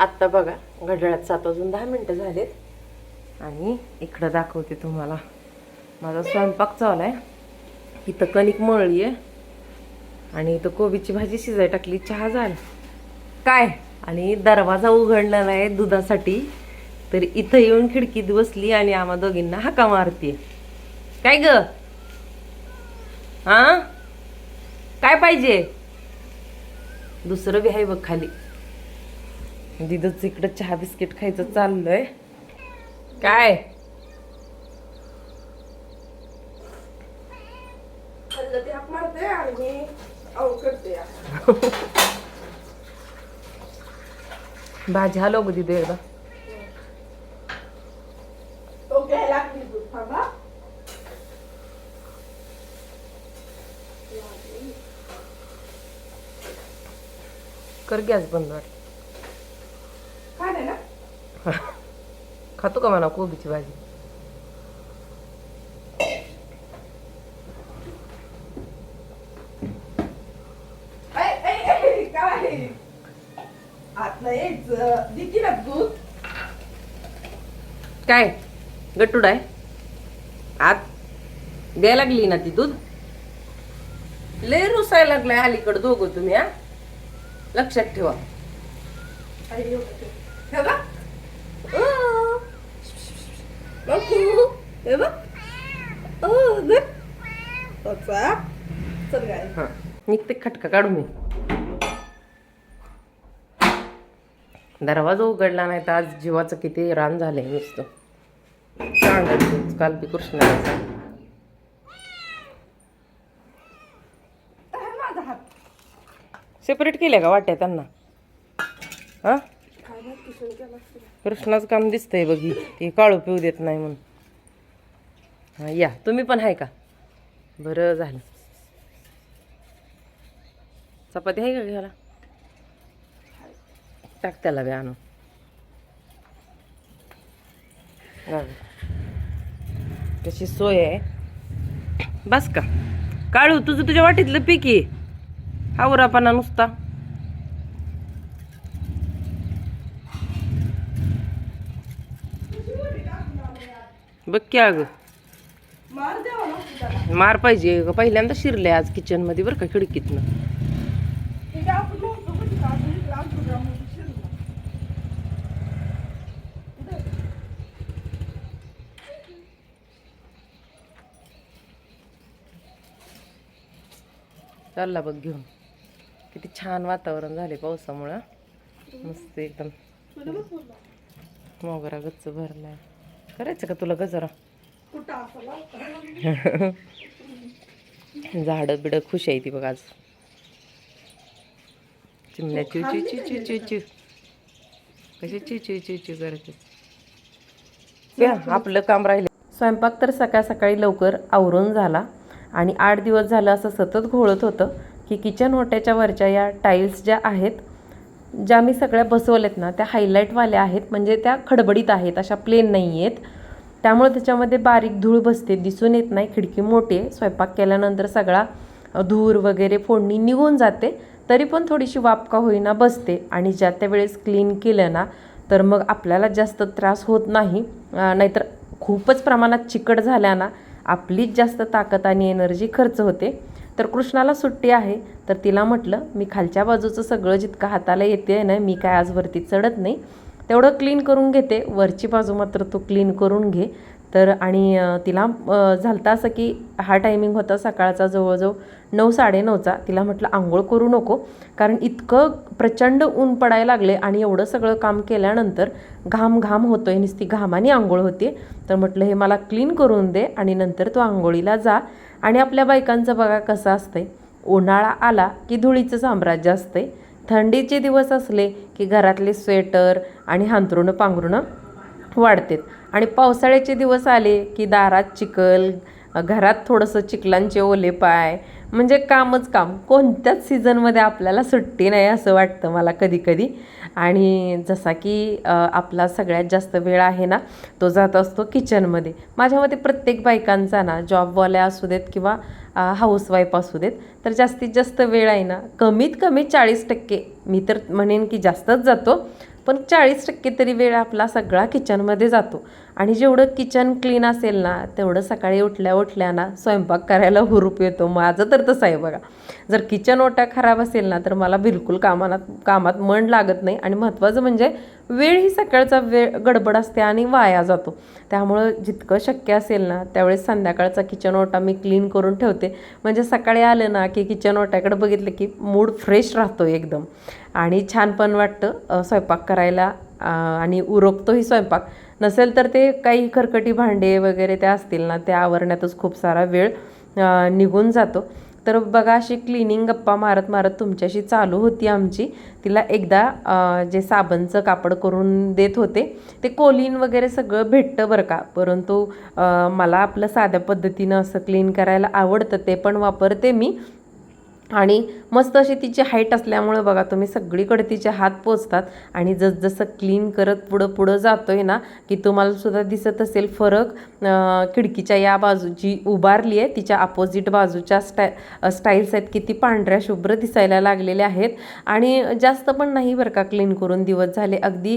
आत्ता बघा घड्याळात सात वाजून दहा मिनटं झालेत. आणि इकडं दाखवते तुम्हाला. माझा स्वयंपाक चालू आहे. इथं कणिक मळली आहे. आणि इथं कोबीची भाजी शिजाय टाकली चहा झाला. काय? आणि दरवाजा उघडला नाही दुधासाठी. तर इथं येऊन खिडकीत बसली आणि आम्हा दोघींना हाका मारते काय ग? हा काय पाहिजे? दुसरं बी आहे बघ खाली. दिदच इकडं चहा बिस्किट खायचं चाललंय. काय? भाजी हलव ग दिदे एकदा. कर गॅस बंद वाट काय नाही ना खातो का म्हणा कोबीची भाजी काय? गट्टूड आहे आत? द्यायला लागली ना ती दूध? लय रुसायला लागलाय अलीकडं दोघं तुम्ही हा? लक्षात ठेवा आई, एवढं ते. हे बघ. ओ. बघू. हे बघ. ओ, बघ. चल गाय हा निघते खटका काढू मी दरवाजा उघडला नाही तर आज जीवाचं किती रान झालंय नुसतं. सांगायचं काल बी हात. सेपरेट केल्या का वाट्या त्यांना? हा? केला. कृष्णाचं काम दिसतंय बघी ते काळू पिऊ देत नाही म्हणून. हां या. तुम्ही पण आहे का? बरं झालं. चपाती आहे का घ्यायला? टाक त्याला बी आणू तशी सोय आहे. बस का. काळू तुझं तुझ्या वाटीतलं पीक आहे. हावरापाना नुसता. बघ की अगं. मार पाहिजे पहिल्यांदा शिरले आज किचनमध्ये बरं का खिडकीतनं. चालला बघ घेऊन. किती छान वातावरण झाले पावसामुळं. मस्त एकदम. मोगरा गच्च भरलाय. करायचं का तुला गजरा? झाडं बिडं खुश आहे ती बघ आज. चिमण्या चिव चिव चिव चिव चिव चिव. कशी चिव चिव चिव चिव प्या, आपलं काम राहिलं. स्वयंपाक तर सकाळ सकाळी लवकर आवरून झाला आणि आठ दिवस झालं असं सतत घोळत होतं की किचन ओट्याच्या वरच्या या टाईल्स ज्या आहेत ज्या मी सगळ्या बसवल्यात ना त्या हायलाईटवाल्या आहेत म्हणजे त्या खडबडीत आहेत अशा प्लेन नाही आहेत त्यामुळे त्याच्यामध्ये बारीक धूळ बसते दिसून येत नाही खिडकी मोठी आहे. स्वयंपाक केल्यानंतर सगळा धूर वगैरे फोडणी निघून जाते तरी पण थोडीशी वापका होईना बसते. आणि ज्या त्या वेळेस क्लीन केलं ना तर मग आपल्याला जास्त त्रास होत नाही. नाहीतर खूपच प्रमाणात चिकट झाल्या ना आपलीच जास्त ताकद आणि एनर्जी खर्च होते. तर कृष्णाला सुट्टी आहे तर तिला म्हटलं मी खालच्या बाजूचं सगळं जितकं हाताला येते आहे ना मी काय आजवरती चढत नाही. तेवढं क्लीन करून घेते. वरची बाजू मात्र तू क्लीन करून घे. तर आणि तिला झालता असं की हा टायमिंग होता सकाळचा जवळजवळ नऊ साडेनऊचा तिला म्हटलं आंघोळ करू नको. कारण इतकं प्रचंड ऊन पडायला लागले आणि एवढं सगळं काम केल्यानंतर घाम घाम होतोय. नुसती घामाने आंघोळ होते तर म्हटलं हे मला क्लीन करून दे आणि नंतर तू आंघोळीला जा. आणि आपल्या बायकांचं बघा कसं असतंय. उन्हाळा आला की धुळीचं साम्राज्य असतंय. थंडीचे दिवस असले की घरातले स्वेटर आणि हांतरुणं पांघरुणं वाढतात. आणि पावसाळ्याचे दिवस आले की दारात चिखल घरात थोडंसं चिखलांचे ओले पाय म्हणजे कामच काम. कोणत्याच सीझनमध्ये आपल्याला सुट्टी नाही असं वाटतं मला कधी कधी आणि जसा की आपला सगळ्यात जास्त वेळ आहे ना तो जात असतो किचनमध्ये. माझ्या मते प्रत्येक बायकांचा ना जॉबवाल्या असू देत किंवा हाऊसवाईफ असू देत तर जास्तीत जास्त वेळ आहे ना कमीत कमी चाळीस टक्के मी तर म्हणेन की जास्तच जातो पण चाळीस टक्के तरी वेळ आपला सगळा किचनमध्ये जातो. आणि जेवढं किचन क्लीन असेल ना तेवढं सकाळी उठल्या उठल्या ना स्वयंपाक करायला हुरूप येतो. माझं तर तसं आहे बघा. जर किचन ओटा खराब असेल ना तर मला बिलकुल कामात कामात मन लागत नाही. आणि महत्त्वाचं म्हणजे वेळ ही सकाळचा वेळ गडबड असते आणि वाया जातो. त्यामुळं जितकं शक्य असेल ना त्यावेळेस संध्याकाळचा किचन ओटा मी क्लीन करून ठेवते. म्हणजे सकाळी आलं ना की किचन ओट्याकडे बघितलं की मूड फ्रेश राहतो एकदम. आणि छान पण वाटतं स्वयंपाक करायला आणि उरकतोही स्वयंपाक. नसेल तर ते काही खरकटी भांडे वगैरे त्या असतील ना त्या आवरण्यातच खूप सारा वेळ निघून जातो. तर बघा अशी क्लिनिंग गप्पा मारत मारत तुमच्याशी चालू होती आमची. तिला एकदा जे साबणचं कापड करून देत होते ते कोलीन वगैरे सगळं भेटतं बरं का. परंतु मला आपलं साध्या पद्धतीनं असं क्लीन करायला आवडतं ते पण वापरते मी. आणि मस्त अशी तिची हाईट असल्यामुळं बघा तुम्ही सगळीकडे तिचे हात पोचतात आणि जसजसं क्लीन करत पुढं पुढं जातो आहे ना की तुम्हाला सुद्धा दिसत असेल फरक. खिडकीच्या या बाजू जी उभारली आहे तिच्या अपोजिट बाजूच्या स्टाय स्टाईल्स आहेत किती पांढऱ्या शुभ्र दिसायला लागलेल्या आहेत. आणि जास्त पण नाही बरं का क्लीन करून दिवस झाले. अगदी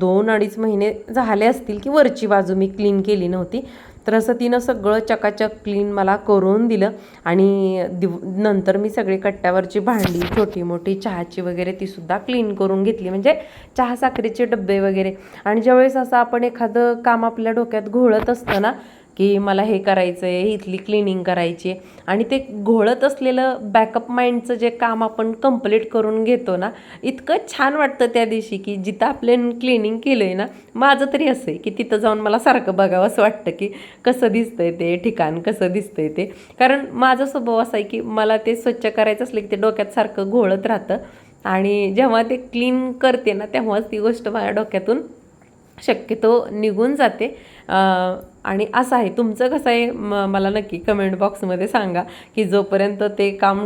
दोन अडीच महिने झाले असतील की वरची बाजू मी क्लीन केली नव्हती. तर असं तिनं सगळं चकाचक क्लीन मला करून दिलं आणि दिव नंतर मी सगळी कट्ट्यावरची भांडी छोटी मोठी चहाची वगैरे तीसुद्धा क्लीन करून घेतली. म्हणजे चहा साखरेचे डबे वगैरे. आणि ज्यावेळेस असं आपण एखादं काम आपल्या डोक्यात घोळत असतं ना की मला हे करायचं आहे इथली क्लिनिंग करायची आहे. आणि ते घोळत असलेलं बॅकअप माइंडचं जे काम आपण कंप्लीट करून घेतो ना इतकं छान वाटतं त्या दिवशी की जिथं आपले क्लिनिंग केलं आहे ना माझं तरी असं आहे की तिथं जाऊन मला सारखं बघावं असं वाटतं की कसं दिसतंय ते ठिकाण कसं दिसतंय ते. कारण माझा स्वभाव असा आहे की मला ते स्वच्छ करायचं असलं की ते डोक्यात सारखं घोळत राहतं. आणि जेव्हा ते क्लीन करते ना तेव्हाच ती गोष्ट माझ्या डोक्यातून शक्यतो निघून जाते. आणि असं आहे. तुमचं कसं आहे? म मला नक्की कमेंट बॉक्समध्ये सांगा की जोपर्यंत ते काम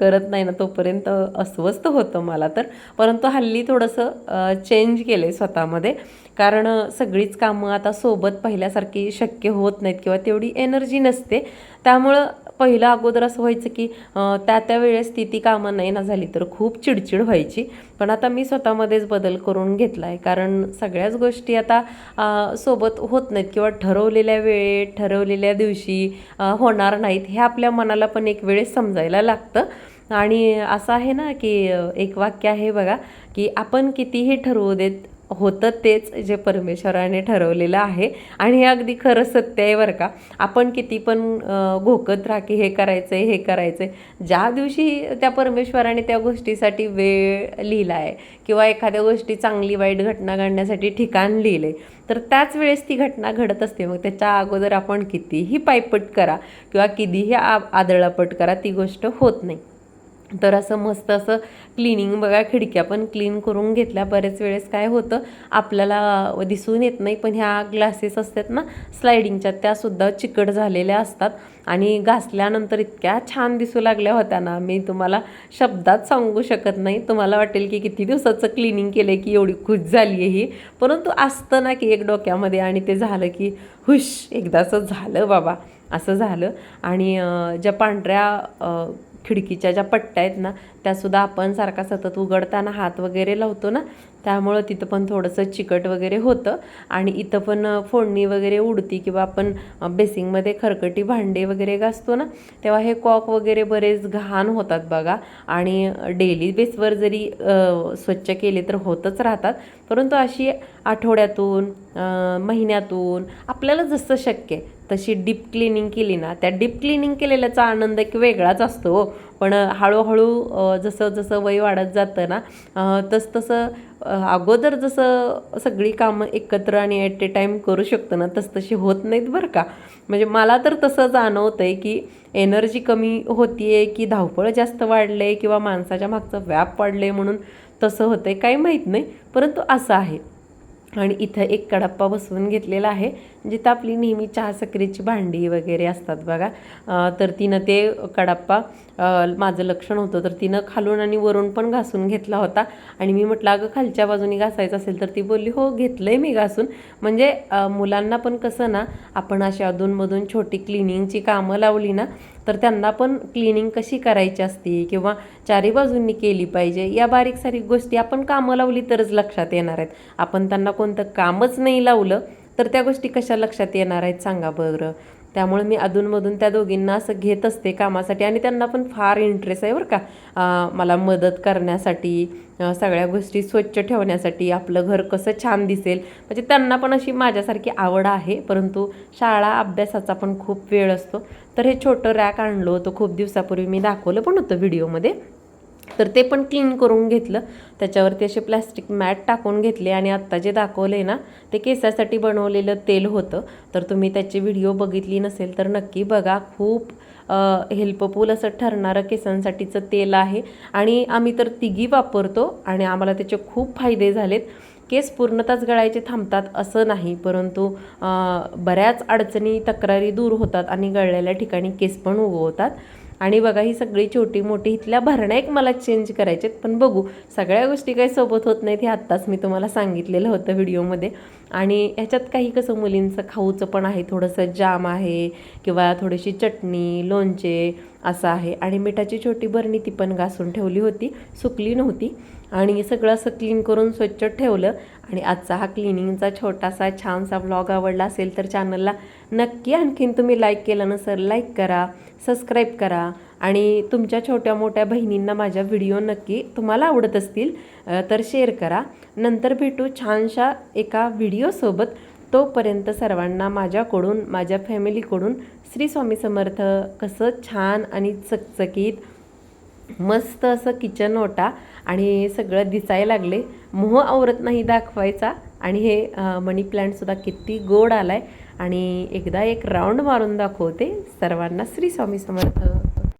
करत नाही ना तोपर्यंत अस्वस्थ होतं मला तर. परंतु हल्ली थोडंसं चेंज केलं आहे स्वतःमध्ये. कारण सगळीच कामं आता सोबत पहिल्यासारखी शक्य होत नाहीत किंवा तेवढी एनर्जी नसते. त्यामुळं पहिलं अगोदर असं व्हायचं की त्या त्या वेळेस ती ती कामं नाही ना झाली तर खूप चिडचिड व्हायची. पण आता मी स्वतःमध्येच बदल करून घेतला आहे कारण सगळ्याच गोष्टी आता सोबत होत नाहीत किंवा ठरवलेल्या वेळेत ठरवलेल्या दिवशी होणार नाहीत हे आपल्या मनाला पण एक वेळेस समजायला लागतं. आणि असं आहे ना की एक वाक्य आहे बघा की आपण कितीही ठरवू देत होतं तेच जे परमेश्वराने ठरवलेलं आहे. आणि हे अगदी खरं सत्य आहे बरं का. आपण किती पण घोकत राहा की हे करायचं आहे हे करायचं आहे ज्या दिवशी त्या परमेश्वराने त्या गोष्टीसाठी वेळ लिहिला आहे किंवा एखाद्या गोष्टी चांगली वाईट घटना घडण्यासाठी ठिकाण लिहिलं आहे तर त्याच वेळेस ती घटना घडत असते. मग त्याच्या अगोदर आपण कितीही पायपट करा किंवा कितीही आ आदळापट करा ती गोष्ट होत नाही. तर असं मस्त असं क्लिनिंग बघा खिडक्या पण क्लीन करून घेतल्या. बरेच वेळेस काय होतं आपल्याला दिसून येत नाही पण ह्या ग्लासेस असतात ना स्लायडिंगच्या त्यासुद्धा चिकट झालेल्या असतात. आणि घासल्यानंतर इतक्या छान दिसू लागल्या होत्या ना. मी तुम्हाला शब्दात सांगू शकत नाही. तुम्हाला वाटेल की किती दिवसाचं क्लिनिंग केलं की एवढी खुश झाली आहे ही. परंतु असतं ना की एक डोक्यामध्ये आणि ते झालं की हुश एकदाचं झालं बाबा. असं झालं. आणि ज्या पांढऱ्या खिडकीच्या ज्या पट्ट्या आहेत ना त्यासुद्धा आपण सारखा सतत उघडताना हात वगैरे लावतो ना त्यामुळं तिथं पण थोडंसं चिकट वगैरे होतं. आणि इथं पण फोडणी वगैरे उडती किंवा आपण बेसिंगमध्ये खरकटी भांडे वगैरे घासतो ना तेव्हा हे कॉक वगैरे बरेच घाण होतात बघा. आणि डेली बेसवर जरी स्वच्छ केले तर होतच राहतात. परंतु अशी आठवड्यातून महिन्यातून आपल्याला जसं शक्य आहे तशी डीप क्लिनिंग केली ना त्या डीप क्लिनिंग केलेल्याचा आनंद एक वेगळाच असतो हो. पण हळूहळू जसं जसं वय वाढत जातं ना तस तसं अगोदर जसं सगळी कामं एकत्र आणि ॲट ए टाईम करू शकतो ना तस तशी होत नाहीत बरं का. म्हणजे मला तर तसं जाणवतं आहे की एनर्जी कमी होती आहे की धावपळ जास्त वाढले आहे किंवा माणसाच्या मागचं व्याप वाढले म्हणून तसं होतं आहे काही माहीत नाही परंतु असं आहे. आणि इथं एक कडप्पा बसवून घेतलेला आहे जिथं आपली नेहमी चहा सक्रीची भांडी वगैरे असतात बघा. तर तिनं ते कडप्पा माझं लक्षण होतं तर तिनं खालून आणि वरून पण घासून घेतला होता. आणि मी म्हटलं अगं खालच्या बाजूनी घासायचं असेल तर ती बोलली हो घेतलं आहे मी घासून. म्हणजे मुलांना पण कसं ना आपण अशी अधूनमधून छोटी क्लिनिंगची कामं लावली ना तर त्यांना पण क्लिनिंग कशी करायची असते किंवा चारी बाजूंनी केली पाहिजे या बारीक सारीक गोष्टी आपण कामं लावली तरच लक्षात येणार आहेत. आपण त्यांना कोणतं कामच नाही लावलं तर त्या गोष्टी कशा लक्षात येणार आहेत? सांगा बरं. त्यामुळे मी अधूनमधून त्या दोघींना असं घेत असते कामासाठी आणि त्यांना पण फार इंटरेस्ट आहे बरं का. मला मदत करण्यासाठी सगळ्या गोष्टी स्वच्छ ठेवण्यासाठी आपलं घर कसं छान दिसेल. म्हणजे त्यांना पण अशी माझ्यासारखी आवड आहे परंतु शाळा अभ्यासाचा पण खूप वेळ असतो. तर हे छोटं रॅक आणलं होतं खूप दिवसापूर्वी मी दाखवलं पण होतं व्हिडिओमध्ये. तर ते पण क्लीन करून घेतलं. त्याच्यावरती असे प्लॅस्टिक मॅट टाकून घेतले आणि आत्ता जे दाखवले ना ते केसासाठी बनवलेलं तेल होतं. तर तुम्ही त्याची व्हिडिओ बघितली नसेल तर नक्की बघा. खूप हेल्पफुल असं ठरणारं केसांसाठीचं तेल आहे. आणि आम्ही तर तिघी वापरतो आणि आम्हाला त्याचे खूप फायदे झालेत. केस पूर्णतःच गळायचे थांबतात असं नाही परंतु बऱ्याच अडचणी तक्रारी दूर होतात आणि गळलेल्या ठिकाणी केस पण उगवतात. आणि बघा ही सगळी छोटी मोठी इथल्या भरणा एक मला चेंज करायचे पण बघू सगळ्या गोष्टी काही सोबत होत नाहीत हे आत्ताच मी तुम्हाला सांगितलेलं होतं व्हिडिओमध्ये आणि ह्याच्यात काही कसं मुलींचं खाऊचं पण आहे थोडंसं जाम आहे किंवा थोडीशी चटणी लोणचे असं आहे. आणि मिठाची छोटी बरणी ती पण घासून ठेवली होती सुकली नव्हती. आणि सगळं असं क्लीन करून स्वच्छ ठेवलं. आणि आजचा हा क्लिनिंगचा छोटासा छानसा ब्लॉग आवडला असेल तर चॅनलला नक्की आणखीन तुम्ही लाईक केलं नसेल लाईक करा सबस्क्राईब करा. आणि तुमच्या छोट्या मोठ्या बहिणींना माझ्या व्हिडिओ नक्की तुम्हाला आवडत असतील तर शेअर करा. नंतर भेटू छानशा एका व्हिडिओसोबत तोपर्यंत सर्वांना माझ्याकडून माझ्या फॅमिलीकडून श्री स्वामी समर्थ कसं छान आणि चकचकीत मस्त असं किचन ओटा आणि सगळं दिसायला लागले. मोह आवरत नाही दाखवायचा आणि हे मनी प्लॅन्टसुद्धा किती गोड आलाय. आणि एकदा एक राऊंड मारून दाखवते. सर्वांना श्री स्वामी समर्थ.